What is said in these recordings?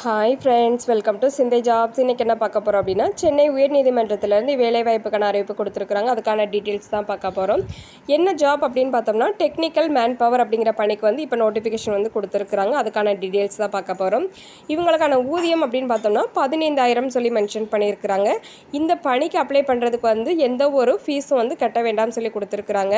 Hi friends welcome to Sinthai jobs இன்றைக்கி என்ன பார்க்க போகிறோம் அப்படின்னா சென்னை உயர்நீதிமன்றத்திலேருந்து வேலைவாய்ப்புக்கான அறிவிப்பு கொடுத்துருக்குறாங்க. அதுக்கான டீட்டெயில்ஸ் தான் பார்க்க போகிறோம் என்ன ஜாப் அப்படின்னு பார்த்தோம்னா டெக்னிக்கல் மேன் பவர் அப்படிங்கிற பணிக்கு வந்து இப்போ நோட்டிஃபிகேஷன் வந்து கொடுத்துருக்குறாங்க. அதுக்கான டீட்டெயில்ஸ் தான் பார்க்க போகிறோம் இவங்களுக்கான ஊதியம் அப்படின்னு பார்த்தோம்னா பதினைந்தாயிரம் சொல்லி மென்ஷன் பண்ணியிருக்கிறாங்க. இந்த பணிக்கு அப்ளை பண்ணுறதுக்கு வந்து எந்த ஒரு ஃபீஸும் வந்து கட்ட வேண்டாம்னு சொல்லி கொடுத்துருக்குறாங்க.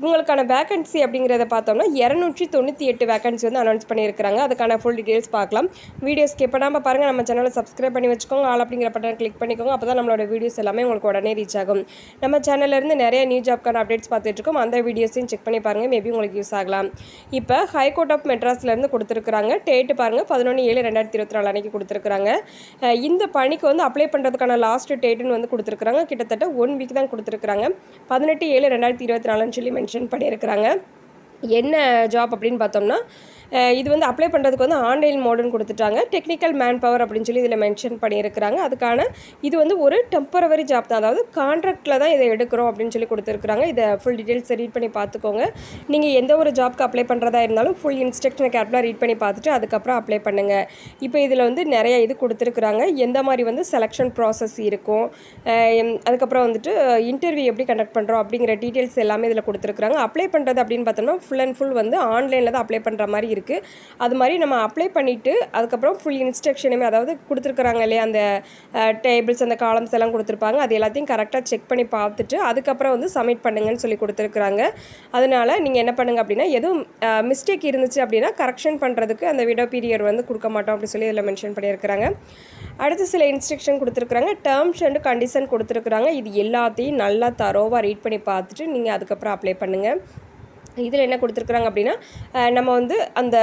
இவங்களுக்கான வேகன்சி அப்படிங்கிறத பார்த்தோம்னா இரநூற்றி தொண்ணூற்றி எட்டு வேகன்சி வந்து அனௌன்ஸ் பண்ணியிருக்கிறாங்க. அதுக்கான ஃபுல் டீட்டெயில்ஸ் பார்க்கலாம். வீடியோஸ் ஸ்கிப் பண்ணாமல் பாருங்கள் நம்ம சேனலை சப்ஸ்கிரைப் பண்ணி வச்சுக்கோங்க. ஆல் அப்படிங்கிற பட்டன் கிளிக் பண்ணிக்கோங்க. அப்போ தான் நம்மளோட வீடியோஸ் எல்லாமே உங்களுக்கு உடனே ரீச் ஆகும். நம்ம சேனல்லேருந்து நிறைய நியூ ஜாப்க்கான அப்டேட்ஸ் பார்த்துட்ருக்கோம் அந்த வீடியோஸையும் செக் பண்ணி பாருங்கள் மேபி உங்களுக்கு யூஸ் ஆகலாம். இப்போ ஹைகோர்ட் ஆஃப் மெட்ராஸ்லேருந்து கொடுத்துருக்குறாங்க. டேட்டு பாருங்கள் பதினொன்று ஏழு ரெண்டாயிரத்தி இருபத்தி நாலு அன்றைக்கி கொடுத்துருக்குறாங்க. இந்த பணிக்கு வந்து அப்ளை பண்ணுறதுக்கான லாஸ்ட் டேட்டுன்னு வந்து கொடுத்துருக்குறாங்க. கிட்டத்தட்ட ஒன் வீக் தான் கொடுத்துருக்குறாங்க. பதினெட்டு ஏழு ரெண்டாயிரத்தி இருபத்தி நாலுன்னு சொல்லி மென்ஷன் பண்ணியிருக்கிறாங்க. என்ன ஜாப் அப்படின்னு பார்த்தோம்னா இது வந்து அப்ளை பண்ணுறதுக்கு வந்து ஆன்லைன் மோடுன்னு கொடுத்துட்டாங்க. டெக்னிக்கல் மேன் பவர் அப்படின்னு சொல்லி இதில் மென்ஷன் பண்ணியிருக்கிறாங்க. அதுக்கான இது வந்து ஒரு டெம்பரவரி ஜாப் தான். அதாவது கான்ட்ராக்டில் தான் இதை எடுக்கிறோம் அப்படின்னு சொல்லி கொடுத்துருக்குறாங்க. இதை ஃபுல் டீட்டெயில்ஸ் ரீட் பண்ணி பார்த்துக்கோங்க. நீங்கள் எந்த ஒரு ஜாப்க்கு அப்ளை பண்ணுறதா இருந்தாலும் ஃபுல் இன்ஸ்ட்ரக்ஷனை கேப்லாம் ரீட் பண்ணி பார்த்துட்டு அதுக்கப்புறம் அப்ளை பண்ணுங்கள் இப்போ இதில் வந்து நிறைய இது கொடுத்துருக்குறாங்க. எந்த மாதிரி வந்து செலெக்ஷன் ப்ராசஸ் இருக்கும்? அதுக்கப்புறம் வந்துட்டு இன்டர்வியூ எப்படி கண்டக்ட் பண்ணுறோம் அப்படிங்கிற டீட்டெயில்ஸ் எல்லாமே இதில் கொடுத்துருக்குறாங்க. அப்ளை பண்ணுறது அப்படின்னு பார்த்தோம்னா ஃபுல் அண்ட் ஃபுல் வந்து ஆன்லைனில் தான் அப்ளை பண்ணுற மாதிரி இருக்குது அது மாதிரி நம்ம அப்ளை பண்ணிவிட்டு அதுக்கப்புறம் ஃபுல் இன்ஸ்ட்ரக்ஷனுமே அதாவது கொடுத்துருக்குறாங்க இல்லையா அந்த டேபிள்ஸ் அந்த காலம்ஸ் எல்லாம் கொடுத்துருப்பாங்க. அது எல்லாத்தையும் கரெக்டாக செக் பண்ணி பார்த்துட்டு அதுக்கப்புறம் வந்து சப்மிட் பண்ணுங்கன்னு சொல்லி கொடுத்துருக்குறாங்க. அதனால் நீங்கள் என்ன பண்ணுங்க அப்படின்னா எதுவும் மிஸ்டேக் இருந்துச்சு அப்படின்னா கரெக்ஷன் பண்ணுறதுக்கு அந்த விடோ பீரியட் வந்து கொடுக்க மாட்டோம் அப்படி சொல்லி இதில் மென்ஷன் பண்ணியிருக்கிறாங்க. அடுத்து சில இன்ஸ்ட்ரக்ஷன் கொடுத்துருக்குறாங்க. டேர்ம்ஸ் அண்ட் கண்டிஷன் கொடுத்துருக்குறாங்க. இது எல்லாத்தையும் நல்லா தரோவாக ரீட் பண்ணி பார்த்துட்டு நீங்கள் அதுக்கப்புறம் அப்ளை பண்ணுங்கள் இதில் என்ன கொடுத்துருக்குறாங்க அப்படின்னா நம்ம வந்து அந்த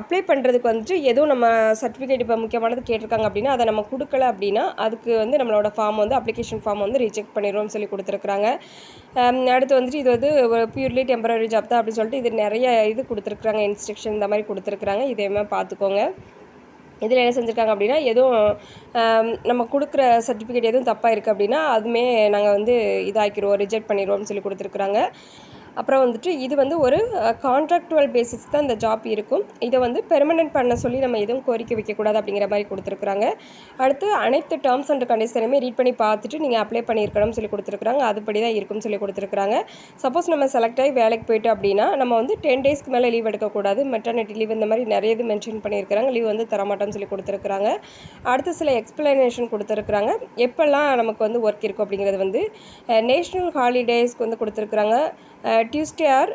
அப்ளை பண்ணுறதுக்கு வந்துட்டு எதுவும் நம்ம சர்டிஃபிகேட் இப்போ முக்கியமானது கேட்டிருக்காங்க அப்படின்னா அதை நம்ம கொடுக்கல அப்படின்னா அதுக்கு வந்து நம்மளோட ஃபார்ம் வந்து அப்ளிகேஷன் ஃபார்ம் வந்து ரிஜெக்ட் பண்ணிடுவோம்னு சொல்லி கொடுத்துருக்குறாங்க. அடுத்து வந்துட்டு இது வந்து ஒரு பியூர்லி டெம்பரரி ஜாப் தான் அப்படின்னு சொல்லிட்டு இது நிறைய இது கொடுத்துருக்குறாங்க இன்ஸ்ட்ரக்ஷன் இந்த மாதிரி கொடுத்துருக்குறாங்க. இதேமாதிரி பார்த்துக்கோங்க. இதில் என்ன செஞ்சுருக்காங்க அப்படின்னா எதுவும் நம்ம கொடுக்குற சர்டிஃபிகேட் எதுவும் தப்பாக இருக்குது அப்படின்னா அதுவுமே நாங்கள் வந்து இதாக்கிடுவோம் ரிஜெக்ட் பண்ணிடுவோம்னு சொல்லி கொடுத்துருக்குறாங்க. அப்புறம் வந்துட்டு இது வந்து ஒரு கான்ட்ராக்டுவல் பேசிஸ் தான் இந்த ஜாப் இருக்கும். இதை வந்து பெர்மனெண்ட் பண்ண சொல்லி நம்ம எதுவும் கோரிக்கை வைக்கக்கூடாது அப்படிங்கிற மாதிரி கொடுத்துருக்குறாங்க. அடுத்து அனைத்து டேர்ம்ஸ் அண்ட் கண்டிஷனுமே ரீட் பண்ணி பார்த்துட்டு நீங்கள் அப்ளை பண்ணியிருக்கணும்னு சொல்லி கொடுத்துருக்குறாங்க. அதுபடி தான் இருக்கும்னு சொல்லி கொடுத்துருக்குறாங்க. சப்போஸ் நம்ம செலக்ட் ஆகி வேலைக்கு போயிட்டு அப்படின்னா நம்ம வந்து டென் டேஸ்க்கு மேலே லீவ் எடுக்கக்கூடாது. மெட்டர்னிட்டி லீவ் இந்த மாதிரி நிறைய இது மென்ஷன் பண்ணியிருக்கிறாங்க. லீவ் வந்து தரமாட்டோம்னு சொல்லி கொடுத்துருக்குறாங்க. அடுத்து சில எக்ஸ்பிளனேஷன் கொடுத்துருக்குறாங்க. எப்போல்லாம் நமக்கு வந்து ஒர்க் இருக்கும் அப்படிங்கிறது வந்து நேஷ்னல் ஹாலிடேஸ்க்கு வந்து கொடுத்துருக்குறாங்க. டியூஸ்டே ஆர்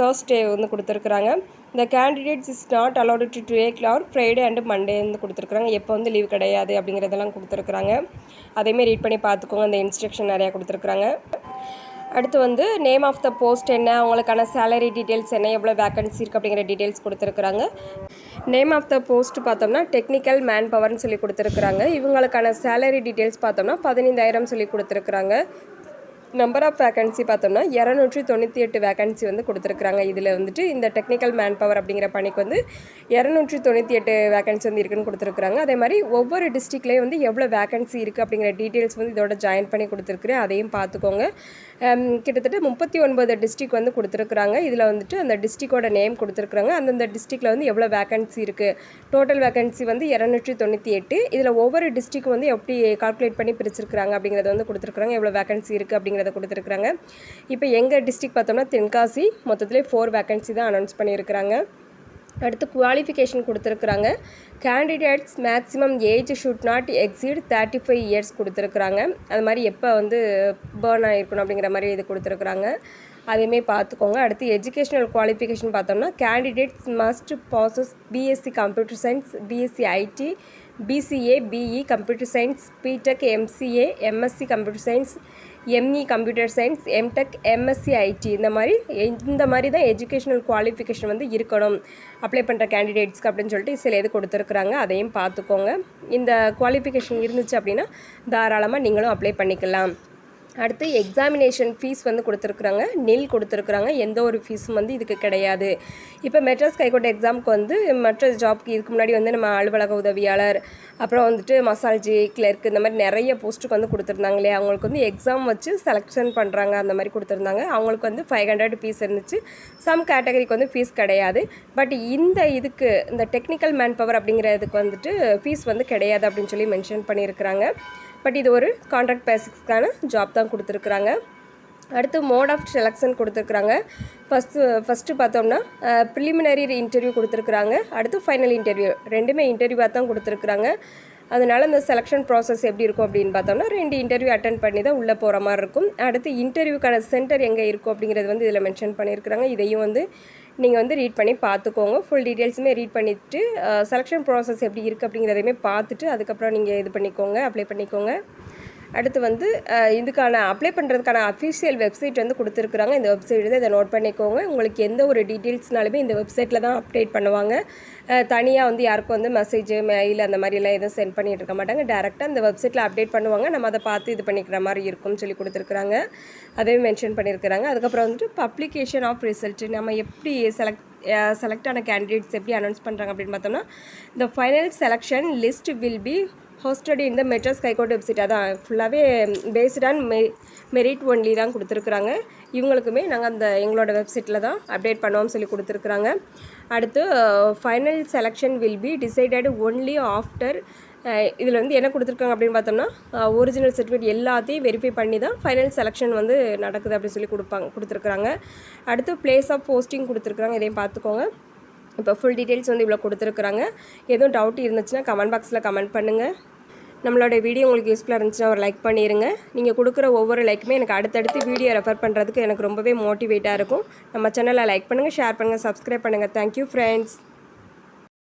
தேர்ஸ்டே வந்து கொடுத்துருக்குறாங்க. இந்த candidates is not allowed to do a clear Friday and Monday வந்து கொடுத்துருக்குறாங்க. எப்போ வந்து லீவ் கிடையாது அப்படிங்கிறதெல்லாம் கொடுத்துருக்குறாங்க. அதையுமே ரீட் பண்ணி பார்த்துக்கோங்க. இந்த இன்ஸ்ட்ரக்ஷன் நிறையா கொடுத்துருக்குறாங்க. அடுத்து வந்து நேம் ஆஃப் த போஸ்ட் என்ன அவங்களுக்கான சேலரி டீட்டெயில்ஸ் என்ன எவ்வளோ வேக்கன்சி இருக்குது அப்படிங்கிற டீட்டெயில்ஸ் கொடுத்துருக்குறாங்க. நேம் ஆஃப் த போஸ்ட் பார்த்தோம்னா டெக்னிக்கல் மேன் பவர்னு சொல்லி கொடுத்துருக்குறாங்க. இவங்களுக்கான சேலரி டீட்டெயில்ஸ் பார்த்தோம்னா பதினைந்தாயிரம் சொல்லி கொடுத்துருக்குறாங்க. நம்பர் ஆஃப் வேகன்சி பார்த்தோம்னா இரநூற்றி தொண்ணூற்றி எட்டு வேகன்சி வந்து கொடுத்துருக்குறாங்க. இதில் வந்துட்டு இந்த டெக்னிக்கல் மேன் பவர் அப்படிங்கிற பணிக்கு வந்து இரநூற்றி தொண்ணூற்றி எட்டு வேகன்சி வந்து இருக்குன்னு கொடுத்துருக்குறாங்க. அதே மாதிரி ஒவ்வொரு டிஸ்ட்ரிக்ட்லேயும் வந்து எவ்வளோ வேகன்சி இருக்குது அப்படிங்கிற டீட்டெயில்ஸ் வந்து இதோட ஜாயின் பண்ணி கொடுத்துருக்குறேன். அதையும் பார்த்துக்கோங்க. கிட்டத்தட்ட முப்பத்தி ஒன்பது டிஸ்ட்ரிக் வந்து கொடுத்துருக்குறாங்க. இதில் வந்துட்டு அந்த டிஸ்ட்ரிக்டோட நேம் கொடுத்துருக்குறாங்க. அந்தந்த டிஸ்ட்ரிக்டில் வந்து எவ்வளோ வேகன்சி இருக்குது டோட்டல் வேகன்சி வந்து இரநூற்றி தொண்ணூற்றி எட்டு இதில் ஒவ்வொரு டிஸ்ட்ரிக் வந்து எப்படி கால்குலேட் பண்ணி பிரிச்சிருக்கிறாங்க அப்படிங்கிறத வந்து கொடுத்துருக்குறாங்க. எவ்வளோ வேகன்சி இருக்குது அப்படிங்கிறத கொடுத்துருக்குறாங்க. இப்போ எங்கள் டிஸ்ட்ரிக் பார்த்தோம்னா தென்காசி மொத்தத்திலே ஃபோர் வேக்கன்சி தான் அனௌன்ஸ் பண்ணியிருக்கிறாங்க. அடுத்து குவாலிஃபிகேஷன் கொடுத்துருக்குறாங்க. Candidates maximum age should not exceed thirty five years கொடுத்துருக்குறாங்க. அது மாதிரி எப்போ வந்து பேர்ன் ஆகிருக்கணும் அப்படிங்கிற மாதிரி இது கொடுத்துருக்குறாங்க. அதையுமே பார்த்துக்கோங்க. அடுத்து எஜுகேஷனல் குவாலிஃபிகேஷன் பார்த்தோம்னா candidates must passes BSc computer science BSc IT BCA BE computer science BTech MCA MSc computer science ME computer science MTech MSc IT இந்த மாதிரி இந்த மாதிரி தான் எஜுகேஷனல் குவாலிஃபிகேஷன் வந்து இருக்கணும். அப்ளை பண்ணுற கேண்டிடேட்ஸ்க்கு அப்படின்னு சொல்லிட்டு சில இது கொடுத்துருக்குறாங்க. அதையும் பார்த்துக்கோங்க. இந்த குவாலிஃபிகேஷன் இருந்துச்சு அப்படின்னா தாராளமாக நீங்களும் அப்ளை பண்ணிக்கலாம். அடுத்து எக்ஸாமினேஷன் ஃபீஸ் வந்து கொடுத்துருக்குறாங்க. நெல் கொடுத்துருக்குறாங்க. எந்த ஒரு ஃபீஸும் வந்து இதுக்கு கிடையாது. இப்போ மெட்ராஸ் கைகோட்ட எக்ஸாமுக்கு வந்து மற்ற ஜாப்க்கு இதுக்கு முன்னாடி வந்து நம்ம அலுவலக உதவியாளர் அப்புறம் வந்துட்டு மசால்ஜி கிளர்க் இந்த மாதிரி நிறைய போஸ்ட்டுக்கு வந்து கொடுத்துருந்தாங்க இல்லையா? அவங்களுக்கு வந்து எக்ஸாம் வச்சு செலெக்ஷன் பண்ணுறாங்க அந்த மாதிரி கொடுத்துருந்தாங்க. அவங்களுக்கு வந்து ஃபைவ் ஹண்ட்ரட் ஃபீஸ் இருந்துச்சு. சம் கேட்டகரிக்கு வந்து ஃபீஸ் கிடையாது. பட் இந்த இதுக்கு இந்த டெக்னிக்கல் மேன் பவர் அப்படிங்கிறதுக்கு வந்துட்டு ஃபீஸ் வந்து கிடையாது அப்படின்னு சொல்லி மென்ஷன் பண்ணியிருக்கிறாங்க. பட் இது ஒரு கான்ட்ராக்ட் பேசிக்ஸ்க்கான ஜாப் தான் கொடுத்துருக்குறாங்க. அடுத்து மோட் ஆஃப் செலெக்ஷன் கொடுத்துருக்குறாங்க. ஃபஸ்ட்டு ஃபஸ்ட்டு பார்த்தோம்னா ப்ரிலிமினரி இன்டர்வியூ கொடுத்துருக்குறாங்க. அடுத்து ஃபைனல் இன்டர்வியூ ரெண்டுமே இன்டர்வியூவாக தான் கொடுத்துருக்குறாங்க. அதனால் இந்த செலெக்ஷன் ப்ராசஸ் எப்படி இருக்கும் அப்படின்னு பார்த்தோம்னா ரெண்டு இன்டர்வியூ அட்டன் பண்ணி தான் உள்ளே போகிற மாதிரி இருக்கும். அடுத்து இன்டர்வியூக்கான சென்டர் எங்கே இருக்கும் அப்படிங்கிறது வந்து இதில் மென்ஷன் பண்ணியிருக்கிறாங்க. இதையும் வந்து நீங்கள் வந்து ரீட் பண்ணி பார்த்துக்கோங்க ஃபுல் டீட்டெயில்ஸுமே ரீட் பண்ணிவிட்டு செலெக்ஷன் ப்ராசஸ் எப்படி இருக்குது அப்படிங்கிறதையுமே பார்த்துட்டு அதுக்கப்புறம் நீங்கள் இது பண்ணிக்கோங்க அப்ளை பண்ணிக்கோங்க. அடுத்து வந்து இதுக்கான அப்ளை பண்ணுறதுக்கான அஃபிஷியல் வெப்சைட் வந்து கொடுத்துருக்குறாங்க. இந்த வெப்சைட் இதை நோட் பண்ணிக்கோங்க. உங்களுக்கு எந்த ஒரு டீட்டெயில்ஸ்னாலுமே இந்த வெப்சைட்டில் தான் அப்டேட் பண்ணுவாங்க. தனியாக வந்து யாருக்கும் வந்து மெசேஜ் மெயில் அந்த மாதிரிலாம் எதுவும் சென்ட் பண்ணிகிட்டு இருக்க மாட்டாங்க. டேரெக்டாக இந்த வெப்சைட்டில் அப்டேட் பண்ணுவாங்க. நம்ம அதை பார்த்து இது பண்ணிக்கிற மாதிரி இருக்கும்னு சொல்லி கொடுத்துருக்குறாங்க. அதையும் மென்ஷன் பண்ணியிருக்கிறாங்க அதுக்கப்புறம் வந்துட்டு பப்ளிகேஷன் ஆஃப் ரிசல்ட் நம்ம எப்படி செலக்ட் செலக்ட் ஆன கேண்டிடேட்ஸ் எப்படி அனௌன்ஸ் பண்ணுறாங்க அப்படின்னு பார்த்தோம்னா இந்த final selection list will be hosted இந்த மெட்ராஸ் கைகோட் வெப்சைட் அதான் ஃபுல்லாகவே based on me merit only தான் கொடுத்துருக்குறாங்க. இவங்களுக்குமே நாங்கள் அந்த எங்களோட வெப்சைட்டில் தான் அப்டேட் பண்ணுவோம்னு சொல்லி கொடுத்துருக்குறாங்க. அடுத்து final selection will be decided only after இதில் வந்து என்ன கொடுத்துருக்காங்க அப்படின்னு பார்த்தோம்னா ஒரிஜினல் சர்டிஃபிகேட் எல்லாத்தையும் வெரிஃபை பண்ணி தான் ஃபைனல் செலெக்ஷன் வந்து நடக்குது அப்படின்னு சொல்லி கொடுப்பாங்க கொடுத்துருக்குறாங்க. அடுத்து பிளேஸ் ஆஃப் போஸ்டிங் கொடுத்துருக்குறாங்க இதையும் பார்த்துக்கோங்க. இப்போ ஃபுல் டீட்டெயில்ஸ் வந்து இவ்வளோ கொடுத்துருக்குறாங்க. எதுவும் டவுட் இருந்துச்சுன்னா கமெண்ட் பாக்ஸில் கமெண்ட் பண்ணுங்கள் நம்மளோட வீடியோ உங்களுக்கு யூஸ்ஃபுல்லாக இருந்துச்சுன்னா ஒரு லைக் பண்ணிடுங்க நீங்கள் கொடுக்குற ஒவ்வொரு லைக்குமே எனக்கு அடுத்தடுத்து வீடியோ ரெஃபர் பண்ணுறதுக்கு எனக்கு ரொம்பவே மோட்டிவேட்டாக இருக்கும். நம்ம சேனலை லைக் பண்ணுங்கள் ஷேர் பண்ணுங்கள் சப்ஸ்கிரைப் பண்ணுங்கள் தேங்க்யூ ஃப்ரெண்ட்ஸ்